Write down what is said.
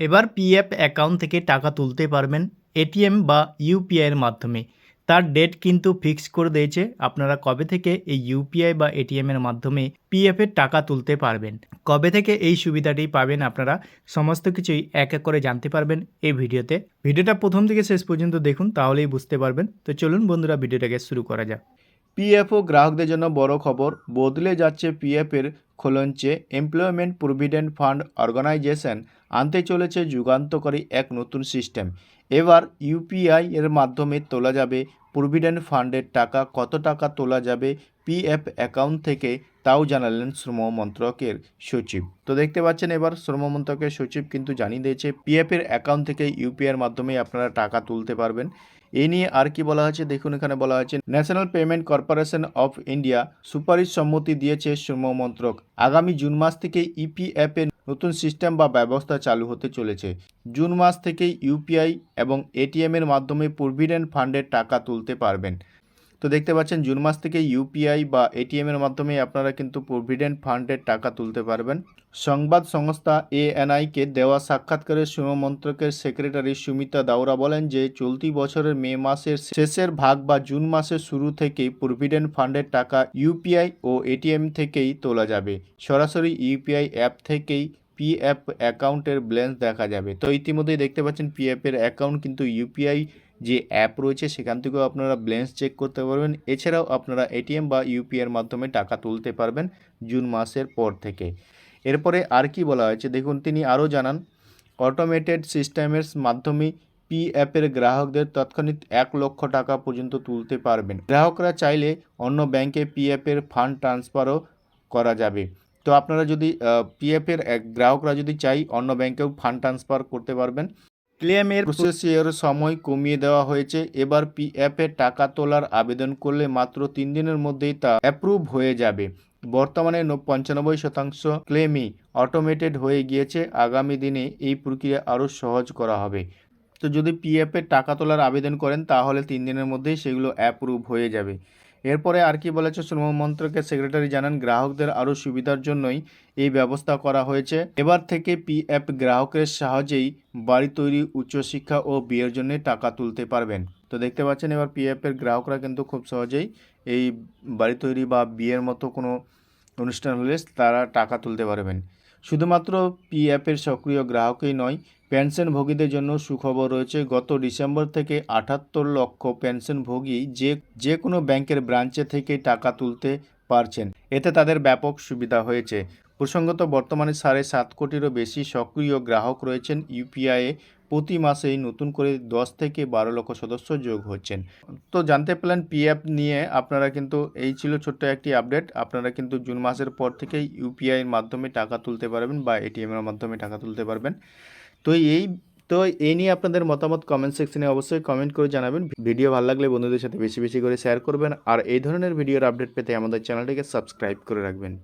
এবার PF account থেকে টাকা তুলতে পারবেন এটিএম বা ইউপিআইয়ের মাধ্যমে। তার ডেট কিন্তু ফিক্স করে দিয়েছে। আপনারা কবে থেকে এই ইউপিআই বা এটিএমের মাধ্যমে পিএফ এর টাকা তুলতে পারবেন? কবে থেকে এই সুবিধাটি পাবেন আপনারা? সমস্ত কিছুই এক এক করে জানতে পারবেন এই ভিডিওতে। ভিডিওটা প্রথম থেকে শেষ পর্যন্ত দেখুন, তাহলেই বুঝতে পারবেন। তো চলুন বন্ধুরা, ভিডিওটাকে শুরু করা যাক। পিএফও গ্রাহকদের জন্য বড় খবর, বদলে যাচ্ছে পিএফের খোলঞ্চে এমপ্লয়মেন্ট প্রভিডেন্ট ফান্ড অর্গানাইজেশন আনতে চলেছে যুগান্তকারী এক নতুন সিস্টেম। এবার ইউপিআই এর মাধ্যমে তোলা যাবে প্রভিডেন্ট ফান্ডের টাকা। কত টাকা তোলা যাবে পিএফ অ্যাকাউন্ট থেকে তাও জানালেন শ্রম মন্ত্রকের সচিব। তো দেখতে পাচ্ছেন এবার শ্রম মন্ত্রকের সচিব কিন্তু জানিয়ে দিয়েছে পিএফ এর অ্যাকাউন্ট থেকে ইউপিআইয়ের মাধ্যমে আপনারা টাকা তুলতে পারবেন। এ নিয়ে আর কি বলা হয়েছে? দেখুন, এখানে বলা হয়েছে national payment corporation of India সুপারিশ সম্মতি দিয়েছে শ্রম মন্ত্রক। আগামী জুন মাস থেকে ইপিএফ এর নতুন সিস্টেম বা ব্যবস্থা চালু হতে চলেছে। জুন মাস থেকেই ইউপিআই এবং এটিএম এর মাধ্যমে প্রভিডেন্ট ফান্ডের টাকা তুলতে পারবেন। তো দেখতে পাচ্ছেন, জুন মাস থেকে ইউপিআই বা এটিএম এর মাধ্যমে আপনারা কিন্তু প্রভিডেন্ট ফান্ডের টাকা তুলতে পারবেন। সংবাদ সংস্থা এএনআইকে দেওয়া সাক্ষাৎকারে শ্রম মন্ত্রকের সেক্রেটারি সুমিতা দাওরা বলেন যে, চলতি বছরের মে মাসের শেষের ভাগ বা জুন মাসের শুরু থেকেই প্রভিডেন্ট ফান্ডের টাকা ইউপিআই ও এটিএম থেকেই তোলা যাবে। সরাসরি ইউপিআই অ্যাপ থেকেই পিএফ অ্যাকাউন্টের ব্যালেন্স দেখা যাবে। তো ইতিমধ্যেই দেখতে পাচ্ছেন পিএফ এর অ্যাকাউন্ট কিন্তু ইউপিআই যে অ্যাপ রয়েছে, সেখান থেকেও আপনারা ব্যালেন্স চেক করতে পারবেন। এছাড়াও আপনারা এটিএম বা ইউপিআই এর মাধ্যমে টাকা তুলতে পারবেন জুন মাসের পর থেকে। এরপরে আর কি বলা হয়েছে? দেখুন, তিনি আরও জানান, অটোমেটেড সিস্টেমের মাধ্যমে পি অ্যাপের গ্রাহকদের তৎক্ষণিক এক লক্ষ টাকা পর্যন্ত তুলতে পারবেন। গ্রাহকরা চাইলে অন্য ব্যাংকে পি অ্যাপের ফান্ড ট্রান্সফারও করা যাবে। তো আপনারা যদি পি অ্যাপের গ্রাহকরা যদি চাই, অন্য ব্যাংকেও ফান্ড ট্রান্সফার করতে পারবেন। ক্লেমের প্রসেসের সময় কমিয়ে দেওয়া হয়েছে। এবার পিএফ টাকা তোলার আবেদন করলে মাত্র তিন দিনের মধ্যেই তা অ্যাপ্রুভ হয়ে যাবে। বর্তমানে পঞ্চানব্বই শতাংশ ক্লেমই অটোমেটেড হয়ে গিয়েছে। আগামী দিনে এই প্রক্রিয়া আরও সহজ করা হবে। তো যদি পিএফ টাকা তোলার আবেদন করেন, তাহলে তিন দিনের মধ্যেই সেগুলো অ্যাপ্রুভ হয়ে যাবে। এরপরে আর কি বলেছে শ্রম মন্ত্রকের সেক্রেটারি জানান, গ্রাহকদের আরও সুবিধার জন্যই এই ব্যবস্থা করা হয়েছে। এবার থেকে পিএফ গ্রাহকের সাহায্যেই বাড়ি তৈরি উচ্চশিক্ষা ও বিয়ের জন্য টাকা তুলতে পারবেন। তো দেখতে পাচ্ছেন এবার পিএফ এর গ্রাহকরা কিন্তু খুব সহজেই এই বাড়ি তৈরি বা বিয়ের মতো কোনো অনুষ্ঠান হলে তারা টাকা তুলতে পারবেন। শুধুমাত্র পিএফের সক্রিয় গ্রাহকই নয়, পেনশনভোগীদের জন্য সুখবর রয়েছে, গত ডিসেম্বর থেকে আটাত্তর লক্ষ পেনশনভোগী যে যে কোনো ব্যাংকের ব্রাঞ্চে থেকে টাকা তুলতে পারছেন। এতে তাদের ব্যাপক সুবিধা হয়েছে। প্রসঙ্গত, বর্তমানে সাড়ে সাত কোটিরও বেশি সক্রিয় গ্রাহক রয়েছেন ইউপিআইয়ে প্রতি মাসেই নতুন করে দশ থেকে বারো লক্ষ সদস্য যোগ হচ্ছেন। তো জানতে পারলেন পিএফ নিয়ে আপনারা কিন্তু এই ছিল ছোট্ট একটি আপডেট। আপনারা কিন্তু জুন মাসের পর থেকেই ইউপিআইয়ের মাধ্যমে টাকা তুলতে পারবেন বা এটিএমের মাধ্যমে টাকা তুলতে পারবেন। তো এই তো এই নিয়ে আপনাদের মতামত কমেন্ট সেকশনে অবশ্যই কমেন্ট করে জানাবেন। ভিডিও ভালো লাগলে বন্ধুদের সাথে বেশি বেশি করে শেয়ার করবেন। আর এই ধরনের ভিডিওর আপডেট পেতে আমাদের চ্যানেলটিকে সাবস্ক্রাইব করে রাখবেন।